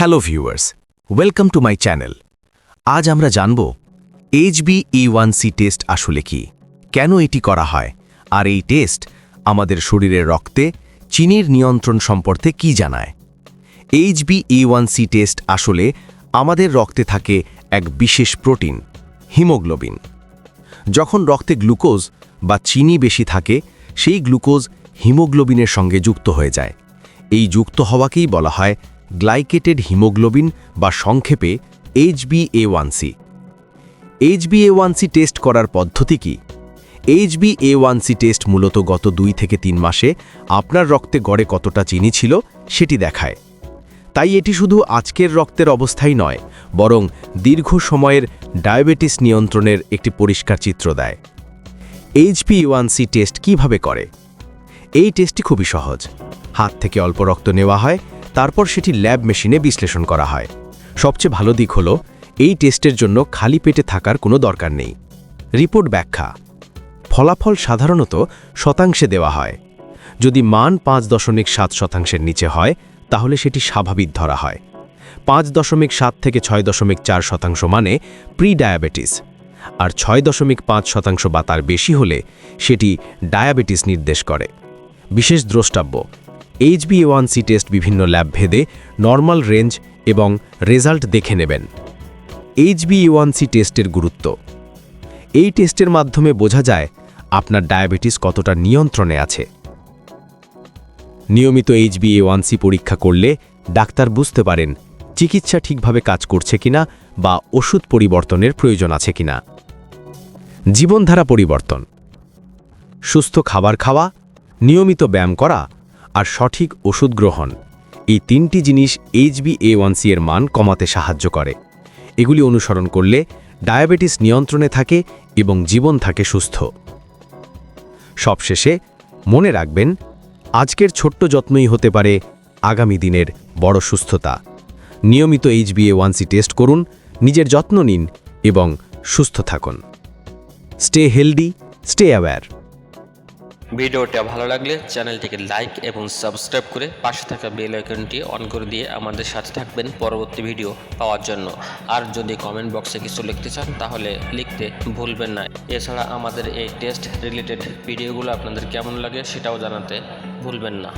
Hello viewers, welcome to my channel. আজ আমরা জানব HB A one C test আসলে কি? কেন এটি করা হয়? আর এই টেস্ট আমাদের শরীরের রক্তে, চিনির নিয়ন্ত্রণ সম্পর্কে কি জানায়? HB A one C test আসলে আমাদের রক্তে থাকে এক বিশেষ প্রোটিন, হিমোগ্লোবিন। যখন রক্তে গ্লুকোজ বা চিনি বেশি থাকে, সেই গ্লুকোজ হিমোগ্লোবিনের সঙ্গে যুক্ত হয়ে যায়। এই যুক্ত হওয়াকেই বলা হয় গ্লাইকেটেড হিমোগ্লোবিন বা সংক্ষেপে HBA HBA one C. Test করার পদ্ধতি কি? এইচবিএ ওয়ান সি টেস্ট মূলত গত দুই থেকে তিন মাসে আপনার রক্তে গড়ে কতটা চিনি ছিল সেটি দেখায়। তাই এটি শুধু আজকের রক্তের অবস্থাই নয়, বরং দীর্ঘ সময়ের ডায়াবেটিস নিয়ন্ত্রণের একটি পরিষ্কার চিত্র দেয়। এইচপি ওয়ানসি টেস্ট কীভাবে করে? এই টেস্টটি খুবই সহজ। হাত থেকে অল্প রক্ত নেওয়া হয় তারপর সেটি ল্যাব মেশিনে বিশ্লেষণ করা হয়। সবচেয়ে ভালো দিক হল, এই টেস্টের জন্য খালি পেটে থাকার কোনো দরকার নেই। রিপোর্ট ব্যাখ্যা। ফলাফল সাধারণত শতাংশে দেওয়া হয়। যদি মান পাঁচ দশমিক সাত শতাংশের নিচে হয়, তাহলে সেটি স্বাভাবিক ধরা হয়। পাঁচ দশমিক সাত থেকে ছয় দশমিক চার শতাংশ মানে প্রি ডায়াবেটিস আর ছয় দশমিক পাঁচ শতাংশ বা তার বেশি হলে সেটি ডায়াবেটিস নির্দেশ করে। বিশেষ দ্রষ্টাব্য। এইচবি ওয়ান সি টেস্ট বিভিন্ন ল্যাব ভেদে নর্মাল রেঞ্জ এবং রেজাল্ট দেখে নেবেন। এইচবি ওয়ান সি টেস্টের গুরুত্ব। এই টেস্টের মাধ্যমে বোঝা যায় আপনার ডায়াবেটিস কতটা নিয়ন্ত্রণে আছে। নিয়মিত এইচবিএ ওয়ানসি পরীক্ষা করলে ডাক্তার বুঝতে পারেন চিকিৎসা ঠিকভাবে কাজ করছে কিনা বা ওষুধ পরিবর্তনের প্রয়োজন আছে কিনা। জীবনধারা পরিবর্তন। সুস্থ খাবার খাওয়া, নিয়মিত ব্যায়াম করা আর সঠিক ওষুধ গ্রহণ। এই তিনটি জিনিস এইচবি এ ওয়ানসি এর মান কমাতে সাহায্য করে। এগুলি অনুসরণ করলে ডায়াবেটিস নিয়ন্ত্রণে থাকে এবং জীবন থাকে সুস্থ। সবশেষে মনে রাখবেন, আজকের ছোট্ট যত্নই হতে পারে আগামী দিনের বড় সুস্থতা। নিয়মিত এইচবিএ ওয়ানসি টেস্ট করুন, নিজের যত্ন নিন এবং সুস্থ থাকুন। স্টে হেলদি, স্টে অ্যাওয়্যার ভিডিওটা ভালো লাগলে চ্যানেলটিকে লাইক এবং সাবস্ক্রাইব করে পাশে থাকা বেল আইকনটি অন করে দিয়ে আমাদের সাথে থাকবেন পরবর্তী ভিডিও পাওয়ার জন্য। আর যদি কমেন্ট বক্সে কিছু লিখতে চান, তাহলে লিখতে ভুলবেন না। এছাড়া আমাদের এই টেস্ট রিলেটেড ভিডিওগুলো আপনাদের কেমন লাগে সেটাও জানাতে ভুলবেন না।